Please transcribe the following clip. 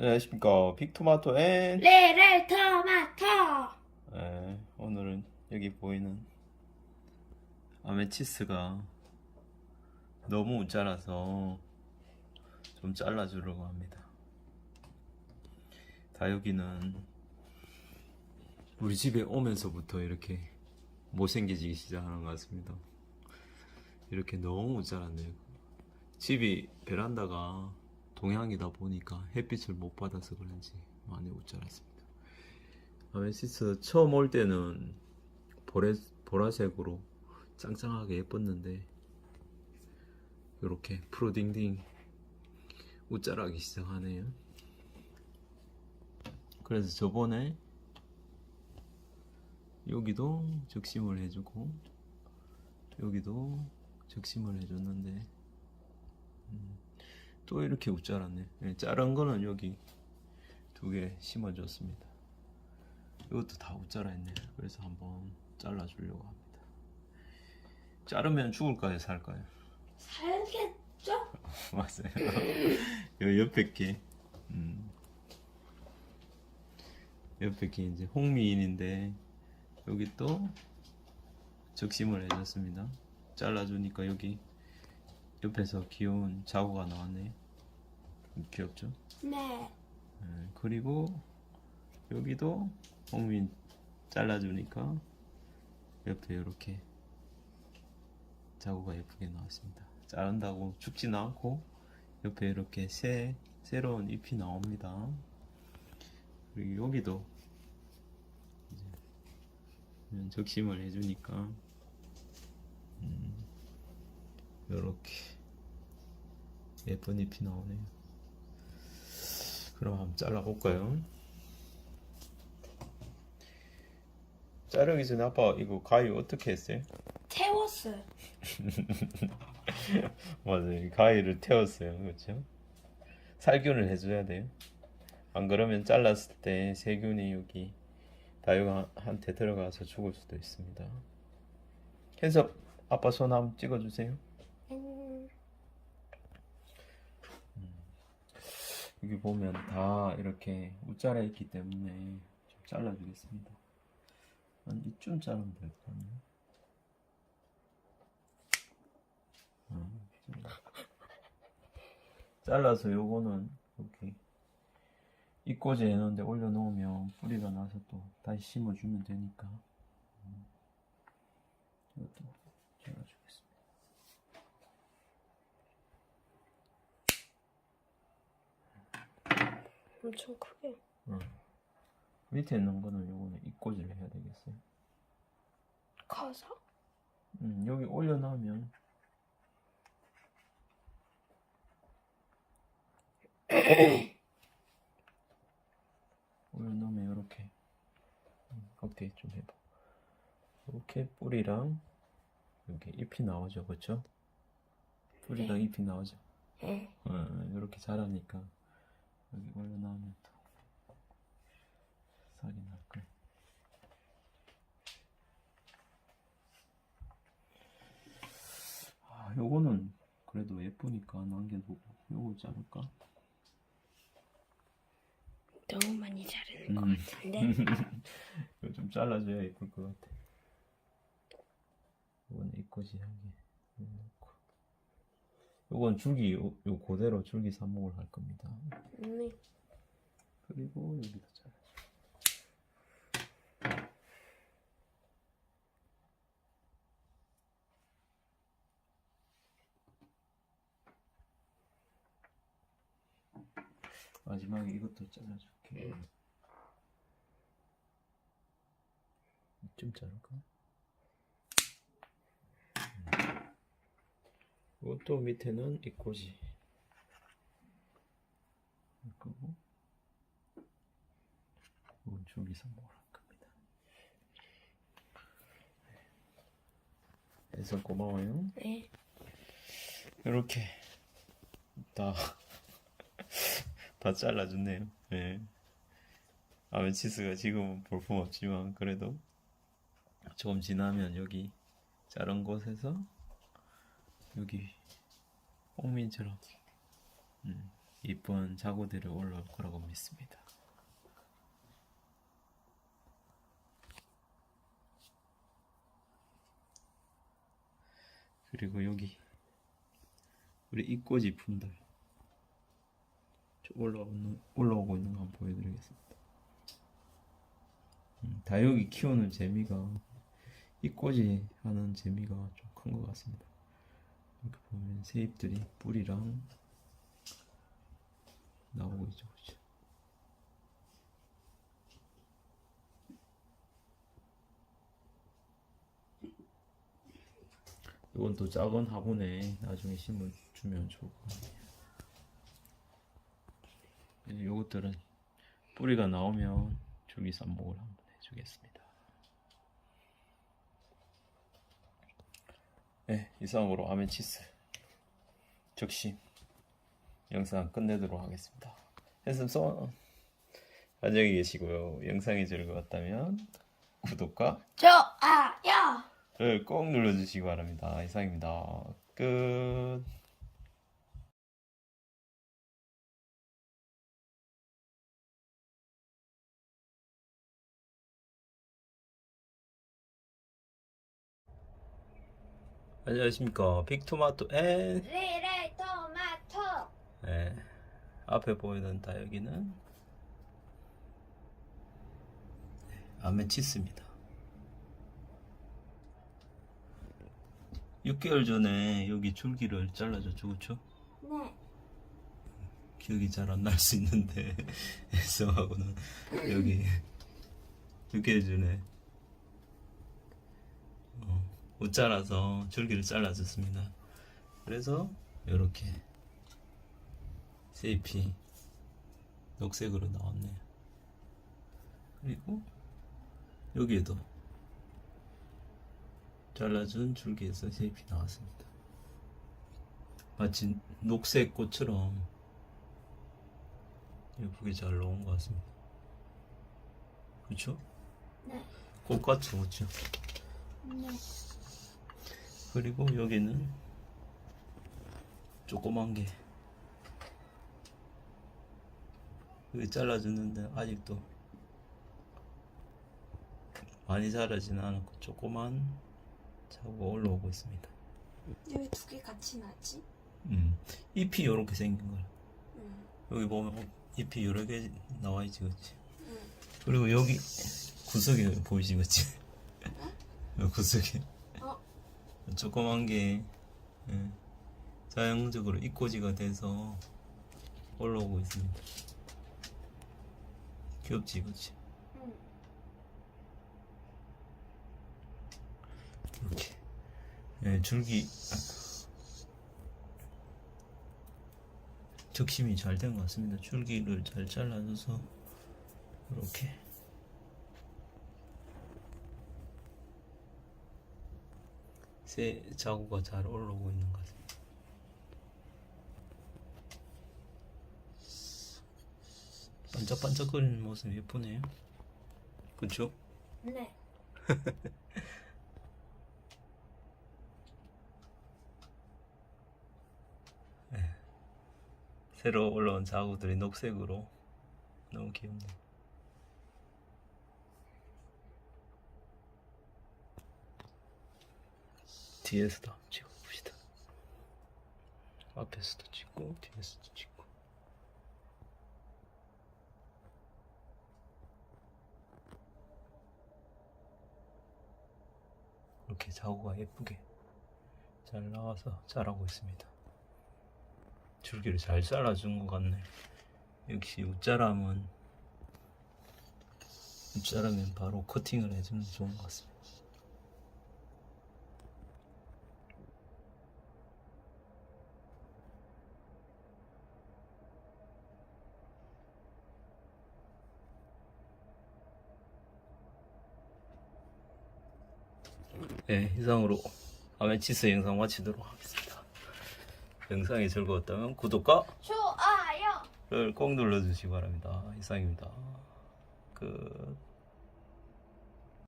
안녕하십니까. 빅토마토 앤 레레 토마토 네, 오늘은 여기 보이는 아메치스가 너무 자라서 좀 잘라주려고 합니다. 다육이는 우리 집에 오면서부터 이렇게 못생겨지기 시작하는 것 같습니다. 이렇게 너무 자랐네요. 집이 베란다가 동향이다 보니까 햇빛을 못 받아서 그런지 많이 못 자랐습니다. 아메시스 처음 올 때는 보라, 보라색으로 짱짱하게 예뻤는데 이렇게 프로딩딩 웃자라기 시작하네요. 그래서 저번에 여기도 적심을 해주고 여기도 적심을 해줬는데 또 이렇게 웃자랐네. 예, 자른 거는 여기 두 개 심어줬습니다. 이것도 다 웃자라 했네. 그래서 한번 잘라주려고 합니다. 자르면 죽을까요, 살까요? 살겠죠? 맞아요. 요 옆에 게, 음. 옆에 게 이제 홍미인인데 여기 또 적심을 해줬습니다. 잘라주니까 여기 옆에서 귀여운 자구가 나왔네요. 귀엽죠? 네 네, 그리고 여기도 홍민 잘라주니까 옆에 이렇게 자구가 예쁘게 나왔습니다. 자른다고 죽지는 않고 옆에 이렇게 새 새로운 잎이 나옵니다. 그리고 여기도 이제 적심을 해주니까 음, 이렇게 예쁜 잎이 나오네요. 그럼 한번 잘라볼까요? 자르기 전에 아빠 이거 가위 어떻게 했어요? 태웠어요 맞아요. 가위를 태웠어요. 그렇죠? 살균을 해줘야 돼요. 안 그러면 잘랐을 때 세균이 여기 다육한테 들어가서 죽을 수도 있습니다. 해서 아빠 손 한번 찍어주세요. 여기 보면 다 이렇게 웃자라 있기 때문에 좀 잘라주겠습니다. 한 이쯤 자르면 될 것 같네요. 어, 이쯤. 잘라서 요거는 이렇게 입꼬지 해놓은데 올려놓으면 뿌리가 나서 또 다시 심어주면 되니까 음. 이것도 잘라주겠습니다. 엄청 크게 어. 밑에 있는 거는 요거는 입꼬지를 해야 되겠어요. 커서 음, 여기 올려놓으면 올려놓으면 이렇게 음, 어떻게 좀 해봐 이렇게 뿌리랑 여기 잎이 나오죠 그쵸? 뿌리랑 네. 잎이 나오죠 네. 어, 이렇게 자라니까 여기 올려놓으면 또 살이 날 거예요 아, 요거는 그래도 예쁘니까 남겨두고 요거 자를까? 너무 많이 자르는 것 음. 같은데 이거 좀 잘라줘야 예쁠 것 같아. 이건 입꼬지 하게 이건 줄기 요, 요 그대로 줄기 삽목을 할 겁니다. 네. 그리고 여기도 잘라. 마지막에 이것도 잘라줄게. 좀 자를까? 이것도 밑에는 입꼬지. 그리고 이건 선목을 할 겁니다. 해서 고마워요. 네. 이렇게 다, 다 잘라줬네요. 예. 아메치스가 지금은 볼품 없지만 그래도 조금 지나면 여기 자른 곳에서 여기 홍민처럼 음, 이쁜 자구들이 올라올 거라고 믿습니다. 그리고 여기 우리 이꼬지 좀 올라오는 올라오고 있는 거 한번 보여드리겠습니다. 음, 다육이 키우는 재미가 이꼬지 하는 재미가 좀 큰 것 같습니다. 이렇게 보면 새잎들이 뿌리랑 나오고 있죠, 그렇죠? 이건 또 작은 화분에 나중에 심어 주면 좋을 것 같아요. 이제 요것들은 뿌리가 나오면 줄기 쌈목을 한번 해주겠습니다. 네, 이상으로 아멘치스 적심 영상 끝내도록 하겠습니다. 써 안녕히 계시고요. 영상이 즐거웠다면 구독과 좋아요. 를 꼭 눌러주시기 바랍니다. 이상입니다. 끝. 안녕하십니까. 빅토마토 앤 리레 토마토. 네. 앞에 보이는 다육이는 네, 아멘치스입니다. 6개월 전에 여기 줄기를 잘라줬죠, 그쵸? 네. 기억이 잘 안 날 수 있는데 애성하고는 여기 6개월 전에 어, 못 자라서 줄기를 잘라줬습니다. 그래서 이렇게 세잎이 녹색으로 나왔네요. 그리고 여기에도 잘라준 줄기에서 세잎이 나왔습니다. 마치 녹색 꽃처럼 예쁘게 잘 나온 것 같습니다. 그렇죠? 네. 꽃같죠, 그렇죠? 네. 그리고 여기는 조그만 게 여기 잘라줬는데 아직도 많이 자라지는 않았고 조그만 자구가 올라오고 있습니다. 여기 두개 같이 나지? 음, 잎이 이렇게 생긴 거야. 응. 여기 보면 잎이 여러 개 나와 있지, 그렇지? 응. 그리고 여기 구석이 보이지, 그렇지? 여기 구석이 어? 조그만 게 예, 자연적으로 입꼬지가 돼서 올라오고 있습니다. 귀엽지, 그렇지? 응. 이렇게 예, 줄기 적심이 잘 된 것 같습니다. 줄기를 잘 잘라줘서 이렇게 새 자구가 잘 올라오고 있는 것 같습니다. 반짝반짝거리는 모습 예쁘네요. 그렇죠? 네. 새로 올라온 자구들이 녹색으로 너무 귀엽네요. 뒤에서도 한번 찍어봅시다. 앞에서도 찍고 뒤에서도 찍고 이렇게 자구가 예쁘게 잘 나와서 자라고 있습니다. 줄기를 잘 잘라준 것 같네. 역시 웃자람은 웃자라면 바로 커팅을 해주면 좋은 것 같습니다. 네, 이상으로 아멘치스 영상 마치도록 하겠습니다. 영상이 즐거웠다면 구독과 좋아요. 를 꼭 눌러주시기 바랍니다. 이상입니다. 끝.